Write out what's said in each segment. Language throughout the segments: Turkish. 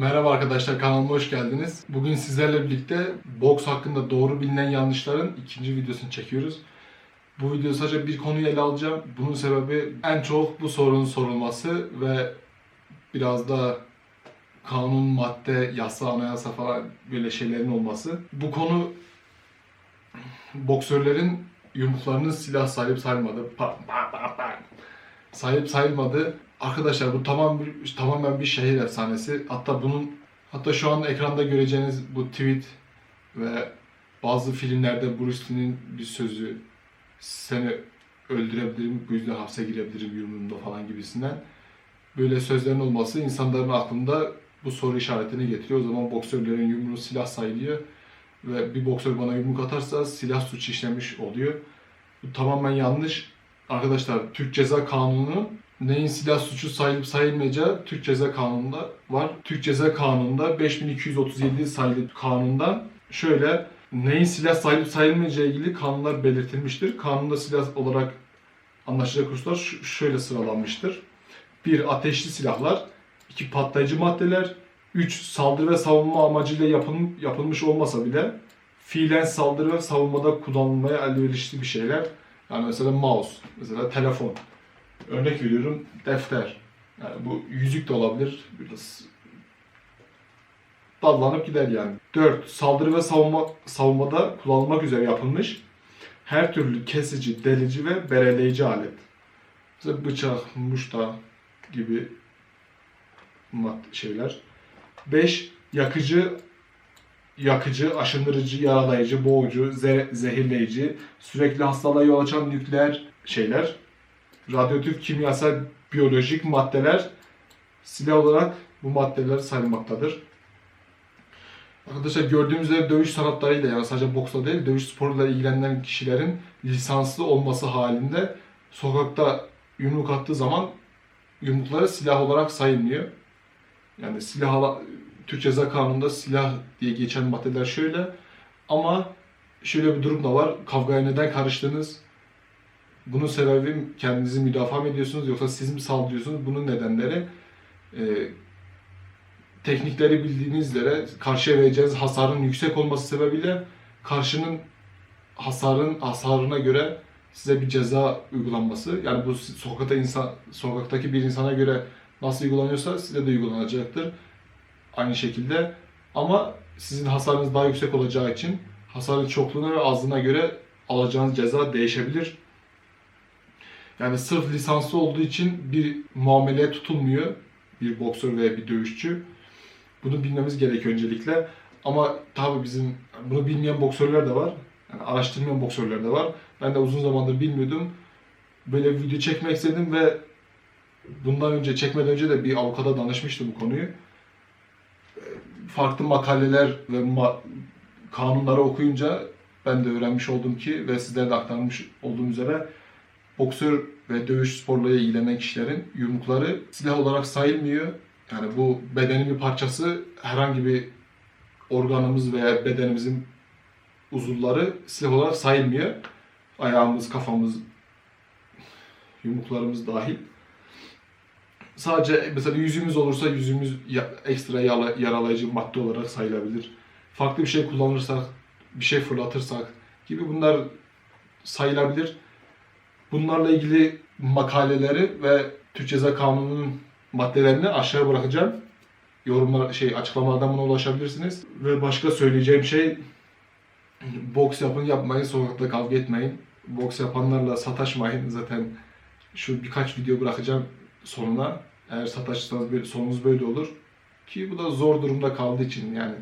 Merhaba arkadaşlar kanalıma hoş geldiniz. Bugün sizlerle birlikte boks hakkında doğru bilinen yanlışların ikinci videosunu çekiyoruz. Bu video sadece bir konuyu ele alacağım. Bunun sebebi en çok bu sorunun sorulması ve biraz da kanun, madde, yasa, anayasa falan böyle şeylerin olması. Bu konu boksörlerin yumruklarının silah sahip sayılmadı. Pa- pa- pa- pa- Sahip sayılmadı. Arkadaşlar bu tamam tamamen bir şehir efsanesi. Hatta bunun hatta şu an ekranda göreceğiniz bu tweet ve bazı filmlerde Bruce Lee'nin bir sözü seni öldürebilirim, bu yüzden hapse girebilirim yumruğumda falan gibisinden böyle sözlerin olması insanların aklında bu soru işaretini getiriyor. O zaman boksörlerin yumruğu silah sayılıyor ve bir boksör bana yumruk atarsa silah suçu işlemiş oluyor. Bu tamamen yanlış. Arkadaşlar Türk Ceza Kanunu neyin silah suçu sayılıp sayılmayacağı Türk Ceza Kanunu'nda var. Türk Ceza Kanunu'nda 5237 sayılı kanunda şöyle neyin silah sayılıp sayılmayacağı ilgili kanunlar belirtilmiştir. Kanunda silah olarak anlaşılacak hususlar şöyle sıralanmıştır. 1. Ateşli silahlar 2. Patlayıcı maddeler 3. Saldırı ve savunma amacıyla yapın, yapılmış olmasa bile fiilen saldırı ve savunmada kullanılmaya elverişli bir şeyler. Yani mesela mouse, mesela telefon. Örnek veriyorum defter. Yani bu yüzük de olabilir. Biraz dallanıp gider yani. 4. Saldırı ve savunma, savunmada kullanılmak üzere yapılmış her türlü kesici, delici ve bereleyici alet. Mesela bıçak, muşta gibi mad- şeyler. 5. Yakıcı, yakıcı, aşındırıcı, yaralayıcı, boğucu, ze- zehirleyici, sürekli hastalığa yol açan nükleer şeyler. Radyoaktif, kimyasal, biyolojik maddeler silah olarak bu maddeler sayılmaktadır. Arkadaşlar gördüğümüz üzere dövüş sanatlarıyla yani sadece boksla değil dövüş sporuyla ilgilenen kişilerin lisanslı olması halinde sokakta yumruk attığı zaman yumrukları silah olarak sayılmıyor. Yani silah Türk Ceza Kanunu'nda silah diye geçen maddeler şöyle ama şöyle bir durum da var. Kavgaya neden karıştınız? Bunun sebebi kendinizi müdafaa mı ediyorsunuz yoksa siz mi saldırıyorsunuz? Bunun nedenleri e, teknikleri bildiğiniz üzere karşıya vereceğiniz hasarın yüksek olması sebebiyle karşının hasarın hasarına göre size bir ceza uygulanması. Yani bu sokakta insan sokaktaki bir insana göre nasıl uygulanıyorsa size de uygulanacaktır. Aynı şekilde ama sizin hasarınız daha yüksek olacağı için hasarın çokluğuna ve azlığına göre alacağınız ceza değişebilir. Yani sırf lisanslı olduğu için bir muameleye tutulmuyor bir boksör veya bir dövüşçü. Bunu bilmemiz gerekiyor öncelikle. Ama tabii bizim bunu bilmeyen boksörler de var. Yani araştırmayan boksörler de var. Ben de uzun zamandır bilmiyordum. Böyle bir video çekmek istedim ve bundan önce çekmeden önce de bir avukata danışmıştım bu konuyu. Farklı makaleler ve ma- kanunları okuyunca ben de öğrenmiş oldum ki ve sizlere de aktarmış olduğum üzere boksör ve dövüş sporlarıyla ilgilenen kişilerin yumrukları silah olarak sayılmıyor. Yani bu bedenin bir parçası herhangi bir organımız veya bedenimizin uzuvları silah olarak sayılmıyor. Ayağımız, kafamız, yumruklarımız dahil. Sadece mesela yüzümüz olursa yüzümüz ekstra yaralayıcı madde olarak sayılabilir. Farklı bir şey kullanırsak, bir şey fırlatırsak gibi bunlar sayılabilir. Bunlarla ilgili makaleleri ve Türk Ceza Kanunu'nun maddelerini aşağıya bırakacağım. Yorumlar şey açıklamalardan buna ulaşabilirsiniz. Ve başka söyleyeceğim şey boks yapın yapmayın sokakta kavga etmeyin. Boks yapanlarla sataşmayın. Zaten şu birkaç video bırakacağım sonuna. Eğer sataşırsanız sonunuz böyle olur. Ki bu da zor durumda kaldığı için yani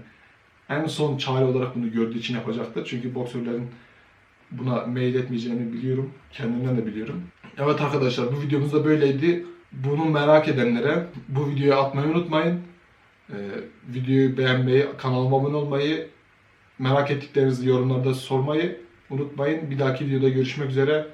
en son çare olarak bunu gördüğü için yapacaktır. Çünkü boksörlerin buna mail etmeyeceğimi biliyorum. Kendimden de biliyorum. Evet arkadaşlar bu videomuz da böyleydi. Bunu merak edenlere bu videoyu atmayı unutmayın. Ee, videoyu beğenmeyi, kanalıma abone olmayı, merak ettiklerinizi yorumlarda sormayı unutmayın. Bir dahaki videoda görüşmek üzere.